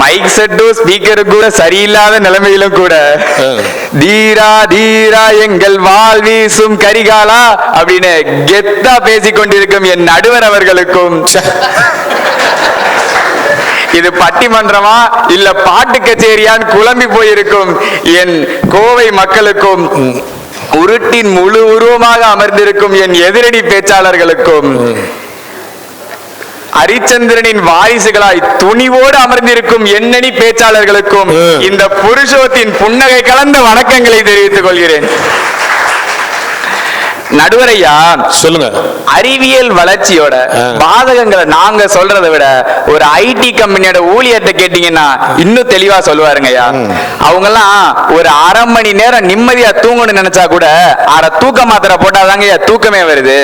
Mic செட்டும் speaker கூட சரியில்லாத நிலைமையிலும் கூட. தீரா தீரா எங்கள் வால் வீசும் கரிகாலா அப்படின்னு கெத்தா பேசிக் கொண்டிருக்கும் என் நடுவர் அவர்களுக்கும். இது பட்டிமன்றமா இல்ல பாட்டு கச்சேரியான்னு குழம்பி போயிருக்கும் என் கோவை மக்களுக்கும். உருட்டின் முழு உருவமாக அமர்ந்திருக்கும் என் எதிரணி பேச்சாளர்களுக்கும். ஹரிச்சந்திரனின் வாரிசுகளாய் துணிவோடு அமர்ந்திருக்கும் எண்ணணி பேச்சாளர்களுக்கும். இந்த புருஷோத்தின் புன்னகை கலந்த வணக்கங்களை தெரிவித்துக் கொள்கிறேன். நடுவரையா சொல்லுங்க. அறிவியல் வளர்ச்சியோட. பாதகங்களை நாங்க சொல்றதை விட ஒரு ஐடி கம்பெனியோட ஊழியர்கிட்ட கேட்டீங்கன்னா இன்னும் தெளிவா சொல்லுவாருங்கய்யா. அவங்க எல்லாம் ஒரு அரை மணி நேரம் நிம்மதியா தூங்கணும்னு நினைச்சா கூட அரை தூக்க மாத்திரை போட்டாதாங்கய்யா தூக்கமே வருது.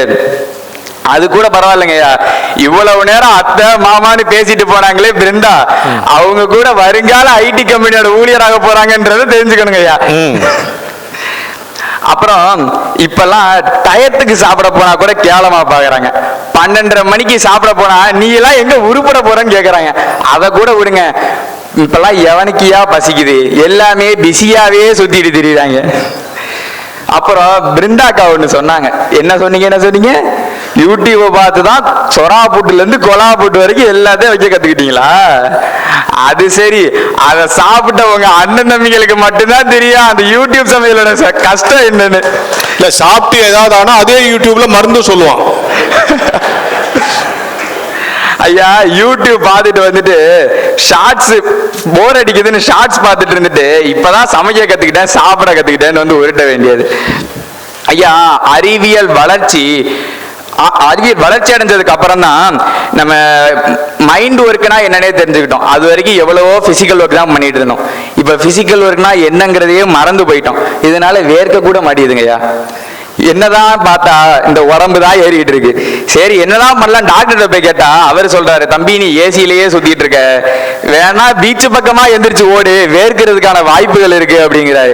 அது கூட பரவாயில்லைங்கய்யா இவ்வளவு நேரம் அத்தை மாமான்னு பேசிட்டு போனாங்களே பிருந்தா. அவங்க கூட வருங்கால ஐடி கம்பெனியோட ஊழியராக போறாங்கன்றதை தெரிஞ்சுக்கணுங்கய்யா ம். அப்புறம் இப்பெல்லாம் டயத்துக்கு சாப்பிட போனா கூட கேவலமா பாக்குறாங்க. பன்னெண்டரை மணிக்கு சாப்பிட போனா நீ எல்லாம் எங்க உருப்பட போறன்னு கேக்குறாங்க. அத கூட விடுங்க. இப்பெல்லாம் எவனுக்கியா பசிக்குது? எல்லாமே பிஸியாவே சுத்திட்டு திரியுறாங்க. அப்புறம் பிருந்தாக்கா ஒண்ணு சொன்னாங்க. என்ன சொன்னீங்க என்ன சொன்னீங்க? யூடியூபை பார்த்து தான் சொரா புட்டுல இருந்து கொலா புட்டு வரைக்கும் எல்லாத்தையும் வைக்க கத்துக்கிட்டீங்களா? அது சரி. அதை சாப்பிட்டவங்க அண்ணன் தம்பிகளுக்கு மட்டும்தான் தெரியும். அந்த யூடியூப் சமையலோட கஷ்டம் என்னன்னு. இல்ல சாப்பிட்டு ஏதாவது ஆனா அதே யூடியூப்ல மருந்து சொல்லுவான். ஐயா யூடியூப் பார்த்துட்டு வந்துட்டு ஷார்ட்ஸ் போர் அடிக்குதுன்னு ஷார்ட்ஸ் பார்த்துட்டு இருந்துட்டு இப்பதான் சமைக்க கத்துக்கிட்டேன் சாப்பிட கத்துக்கிட்டேன்னு வந்து உருட்ட வேண்டியது. ஐயா அறிவியல் வளர்ச்சி அறிவியல் வளர்ச்சி அடைஞ்சதுக்கு அப்புறம் தான் நம்ம மைண்ட் ஒர்க்னா என்னன்னே தெரிஞ்சுக்கிட்டோம். அது வரைக்கும் எவ்வளவோ பிசிக்கல் ஒர்க் தான் பண்ணிட்டு இருந்தோம். இப்ப பிசிக்கல் ஒர்க்னா என்னங்கிறதையே மறந்து போயிட்டோம். இதனால வேர்க்க கூட மாட்டேதுங்கய்யா. என்னதான் பார்த்தா இந்த உடம்பு தான் ஏறிட்டு இருக்கு. சரி என்னதான் பண்ணலாம்? டாக்டர்கிட்ட போய் கேட்டா அவர் சொல்றாரு தம்பி நீ ஏசியிலேயே சுத்திட்டு இருக்க. வேணா பீச் பக்கமா எந்திரிச்சு ஓடு. வேர்க்கிறதுக்கான வாய்ப்புகள் இருக்கு அப்படிங்கிறாரு.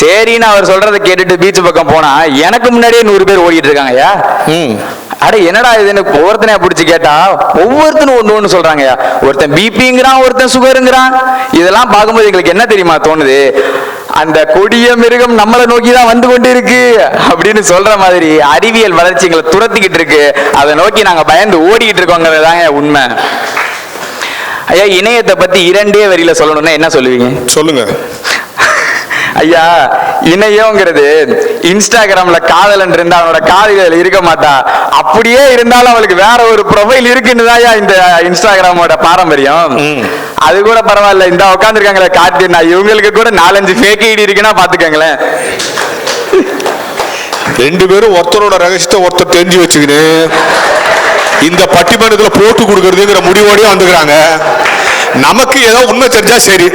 சரின்னு அவர் சொல்றதை கேட்டுட்டு பீச் பக்கம் போனா எனக்கு முன்னாடியே நூறு பேர் ஓடிட்டு இருக்காங்கய்யா. ம். அட என்னடா இதுன்னு ஒவ்வொருத்தனையா பிடிச்சு கேட்டா? ஒவ்வொருத்தனும் ஒண்ணு ஒண்ணு சொல்றாங்கய்யா. ஒருத்தன் பிபிங்கிறான் ஒருத்தன் சுகருங்கிறான் இதெல்லாம் பார்க்கும்போது எங்களுக்கு என்ன தெரியுமா தோணுது? அந்த கொடிய மிருகம் நம்மளை நோக்கி தான் வந்து கொண்டு இருக்கு அப்படின்னு சொல்ற மாதிரி அறிவியல் வளர்ச்சி எங்களை துரத்திக்கிட்டு இருக்கு. அதை நோக்கி நாங்க பயந்து ஓடிக்கிட்டு இருக்கோங்கிறது தாங்க உண்மை. ஐயா இணையத்தை பத்தி இரண்டே வரியில சொல்லணும்னா என்ன சொல்லுவீங்க? சொல்லுங்க. ஐயா இணையங்கிறது இன்ஸ்டாகிராம்ல காதலன் இருந்தா அவனோட காதலிகள் இருக்க மாட்டா. அப்படியே இருந்தாலும் அவளுக்கு வேற ஒரு ப்ரொஃபைல் இருக்குன்னு இந்த இன்ஸ்டாகிராமோட பாரம்பரியம். அது கூட பரவாயில்ல. இந்த உட்காந்துருக்காங்களே கார்த்தினா இவங்களுக்கு கூட நாலஞ்சு ஃபேக் ஐடி இருக்குன்னா பாத்துக்கங்களேன் ரெண்டு பேரும் ஒருத்தரோட ரகசியத்தை ஒருத்தர் தெரிஞ்சு வச்சுக்கின்னு இந்த பட்டிமன்றத்துல போட்டு கொடுக்கறதுங்கிற முடிவோடய வந்துக்கிறாங்க. நமக்கு ஏதோ உண்மை தெரிஞ்சா சரி.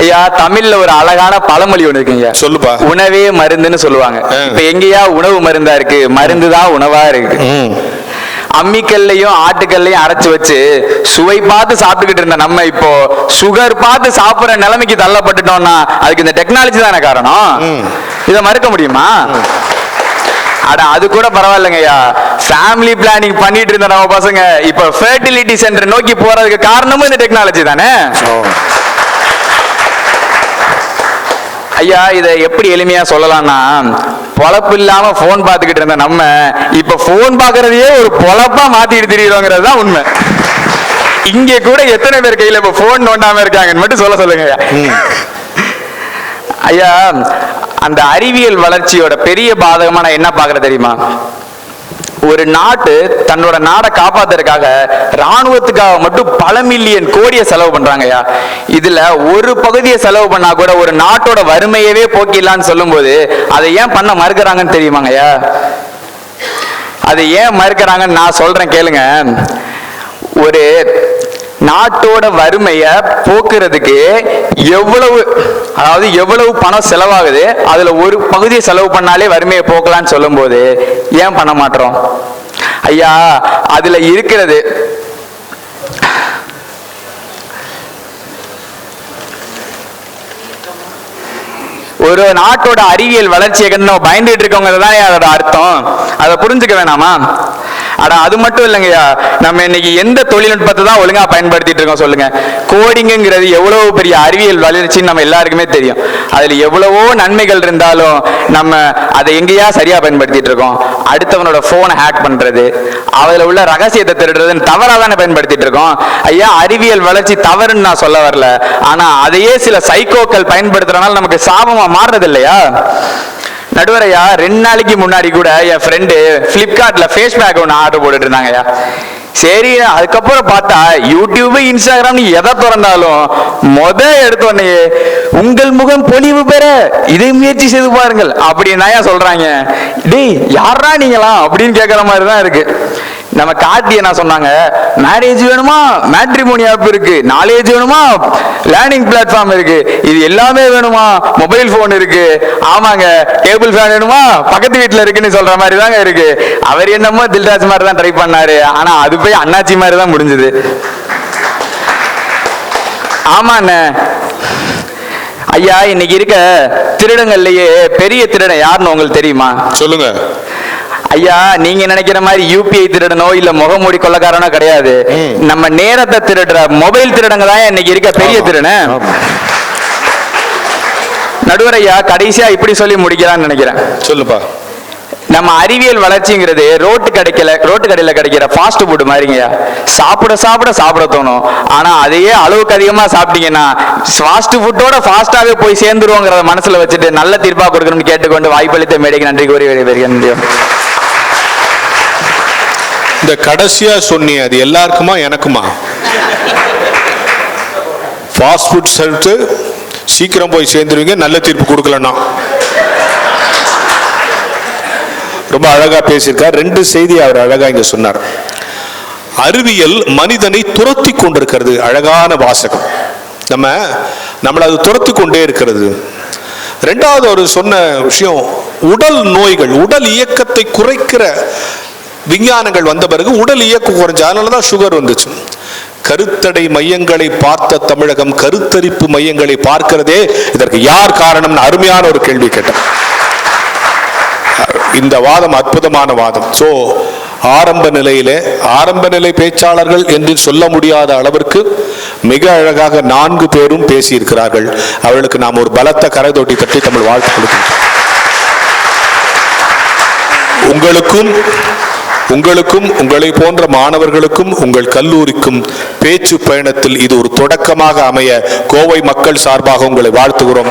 ஐயா தமிழ்ல ஒரு அழகான பழமொழி ஒண்ணு இருக்குங்க. சொல்லுப்பா. உணவே மருந்துன்னு சொல்லுவாங்க. இப்ப எங்கேயா உணவு மருந்தா இருக்கு? மருந்து தான் உணவா இருக்கு. அம்மிக்கல்லையும் ஆட்டுக்கல்லையும் அரைச்சு வச்சு சுவை பார்த்து சாப்பிட்டுக்கிட்டு இருந்த நம்ம இப்போ சுகர் பார்த்து சாப்பிடுற நிலைமைக்கு தள்ளப்பட்டுட்டோம்னா அதுக்கு இந்த டெக்னாலஜி தானே காரணம். இதை மறுக்க முடியுமா? அட அது கூட பரவாயில்லைங்கய்யா ஃபேமிலி பிளானிங் பண்ணிட்டு இருந்த நம்ம பசங்க இப்ப ஃபெர்டிலிட்டி சென்டர் நோக்கி போறதுக்கு காரணமும் இந்த டெக்னாலஜி தானே? ஐயா இதை எப்படி எளிமையா சொல்லலாம்னா பொழப்பு இல்லாம போன் பார்த்துக்கிட்டு இருந்த நம்ம இப்ப போன் பார்க்கறதையே ஒரு பொழப்பா மாத்திட்டு திரியிறோங்கிறது தான் உண்மை இங்க கூட எத்தனை பேர் கையில இப்ப போன் நோண்டாம இருக்காங்கன்னு மட்டும் சொல்ல சொல்லுங்க ஐயா. ஐயா அந்த அறிவியல் வளர்ச்சியோட பெரிய பாதகமா நான் என்ன பாக்குறேன் தெரியுமா ஒரு நாட்டு தன்னோட நாடை காப்பாத்துறதுக்காக ராணுவத்துக்காக மட்டும் பல மில்லியன் கோடியை செலவு பண்றாங்கய்யா. இதுல ஒரு பகுதியை செலவு பண்ணா கூட ஒரு நாட்டோட வறுமையவே போக்கிடலான்னு சொல்லும்போது அதை ஏன் பண்ண மறுக்கிறாங்கன்னு தெரியுமாங்கய்யா? அதை ஏன் மறுக்கிறாங்கன்னு நான் சொல்றேன் கேளுங்க. ஒரு நாட்டோட வறுமைய போக்குறதுக்கு எவ்வளவு அதாவது எவ்வளவு பணம் செலவாகுது அதுல ஒரு பகுதியை செலவு பண்ணாலே வறுமையை போக்கலாம்னு சொல்லும்போது ஏன் பண்ண மாட்டோம் ஐயா அதுல இருக்கிறது. ஒரு நாட்டோட அறிவியல் வளர்ச்சியை கண்டு நம்ம பயந்துட்டு இருக்கவங்க தான் அதோட அர்த்தம். அதை புரிஞ்சுக்க வேணாமா? ஆனா அது மட்டும் இல்லைங்கய்யா. நம்ம இன்னைக்கு எந்த தொழில்நுட்பத்தை தான் ஒழுங்கா பயன்படுத்திட்டு இருக்கோம் சொல்லுங்க. கோடிங்கிறது எவ்வளவு பெரிய அறிவியல் வளர்ச்சின்னு நம்ம எல்லாருக்குமே தெரியும். அதுல எவ்வளவோ நன்மைகள் இருந்தாலும் நம்ம அதை எங்கேயா சரியா பயன்படுத்திட்டு இருக்கோம். அடுத்தவனோட போனை ஹேக் பண்றது அதுல உள்ள ரகசியத்தை திருடுறதுன்னு தவறா தானே பயன்படுத்திட்டு இருக்கோம். ஐயா அறிவியல் வளர்ச்சி தவறுன்னு நான் சொல்ல வரல. ஆனா அதையே சில சைக்கோக்கள் பயன்படுத்துறதுனால நமக்கு சாபமா மாறுறது இல்லையா நடுவரையா ரெண்டு நாளைக்கு முன்னாடி கூட என் ஃப்ரெண்டு ஃப்ளிப்கார்ட்டில் ஃபேஸ் பேக் ஒன்று ஆர்டர் போட்டுட்டு இருந்தாங்கய்யா சரி அதுக்கப்புறம் பார்த்தா யூடியூப் இன்ஸ்டாகிராம் எதை திறந்தாலும் முத எடுத்தோடனே உங்கள் முகம் பொலிவு பெற இதை முயற்சி செய்து பாருங்கள் அப்படின்னு சொல்றாங்க. டேய் யாரா நீங்களாம்? அப்படின்னு கேட்குற மாதிரி தான் இருக்கு. நம்ம கார்த்தி என்ன சொன்னாங்க? மேரேஜ் வேணுமா? மேட்ரிமோனி ஆப் இருக்கு. நாலேஜ் வேணுமா? லேர்னிங் பிளாட்ஃபார்ம் இருக்கு. இது எல்லாமே வேணுமா? மொபைல் ஃபோன் இருக்கு. ஆமாங்க. டேபிள் ஃபேன் வேணுமா? பக்கத்து வீட்டில் இருக்குன்னு சொல்ற மாதிரி தாங்க இருக்கு. அவர் என்னமோ தில்ராஜ் மாதிரி தான் ட்ரை பண்ணாரு. ஆனா அது போய் அண்ணாச்சி மாதிரி தான் முடிஞ்சது. ஆமாண்ண. ஐயா இன்னைக்கு இருக்க திருடங்கள்லயே பெரிய திருடன் யாருன்னு உங்களுக்கு தெரியுமா? சொல்லுங்க. ஐயா நீங்க நினைக்கிற மாதிரி யூபிஐ திருடனோ இல்ல முகமூடி கொள்ளக்காரனோ கிடையாது. நம்ம நேரத்தை திருடுற மொபைல் திருடங்க தான் இன்னைக்கு இருக்க பெரிய. திருடன். ஆமா. நடுவர் ஐயா கடைசியா இப்படி சொல்லி முடிக்கிறான்னு நினைக்கிறேன். சொல்லுப்பா. நம்ம அறிவியல் வளர்ச்சிங்கிறது ரோட்டு கிடைக்கல ரோட்டு கடையில கிடைக்கிற ஃபாஸ்ட் ஃபுட் மாதிரிங்கய்யா சாப்பிட சாப்பிட சாப்பிட தோணும். ஆனா அதையே அளவுக்கு அதிகமா சாப்பிட்டீங்கன்னா ஃபாஸ்ட் ஃபுட்டோட ஃபாஸ்டாவே போய் சேர்ந்துருவோங்கிறத மனசுல வச்சுட்டு நல்ல தீர்ப்பா கொடுக்கணும்னு கேட்டுக்கொண்டு வாய்ப்பளித்த மேடைக்கு நன்றி கூறி வருகிறேன் இந்த கடைசியா சொன்னிய அது எல்லாருக்குமா எனக்குமா? ஃபாஸ்ட் ஃபுட் சேர்த்து சீக்கிரம் போய் சேர்ந்துருவீங்க நல்ல தீர்ப்பு கொடுக்கலன்னா. ரொம்ப அழகா பேசியிருக்கார். ரெண்டு செய்தி அவர் அழகா இங்க சொன்னார். அறிவியல் மனிதனை துரத்தி கொண்டிருக்கிறது அழகான வாசகம். நம்ம நம்மளை அது துரத்தி கொண்டே இருக்கிறது. ரெண்டாவது அவர் சொன்ன விஷயம் உடல் நோய்கள் உடல் இயக்கத்தை குறைக்கிற விஞ்ஞானங்கள் வந்த பிறகு உடல் இயக்கம் குறைஞ்ச அதனால தான் சுகர் வந்துச்சு. கருத்தடை மையங்களை பார்த்த தமிழகம் கருத்தரிப்பு மையங்களை பார்க்கிறதே இதற்கு யார் காரணம்னு அருமையான ஒரு கேள்வி கேட்டேன். இந்த வாதம் அற்புதமான வாதம். சோ ஆரம்ப நிலையிலே ஆரம்ப நிலை பேச்சாளர்கள் என்று சொல்ல முடியாத அளவிற்கு மிக அழகாக நான்கு பேரும் பேசியிருக்கிறார்கள். அவர்களுக்கு நாம் ஒரு பலத்த கரை தொட்டி தட்டி தமிழ் வாழ்த்து கொடுக்கிறோம் உங்களுக்கும் உங்களுக்கும் உங்களை போன்ற மாணவர்களுக்கும் உங்கள் கல்லூரிக்கும் பேச்சு பயணத்தில் இது ஒரு தொடக்கமாக அமைய கோவை மக்கள் சார்பாக உங்களை வாழ்த்துகிறோம்.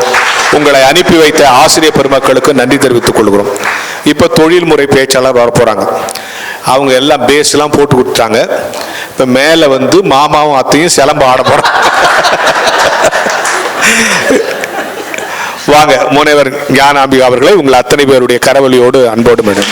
உங்களை அனுப்பி வைத்த ஆசிரியர் பெருமக்களுக்கு நன்றி தெரிவித்துக் கொள்கிறோம். இப்போ தொழில்முறை பேச்சாளர் வர அவங்க எல்லாம் பேஸ்லாம் போட்டு கொடுத்தாங்க இப்போ மேலே வந்து மாமாவும் அத்தையும் சிலம்ப ஆட போகிறாங்க வாங்க முனைவர் ஞானாம்பிகா அவர்களை உங்கள் அத்தனை பேருடைய கரவொலியோடு அன்போடு மேடம்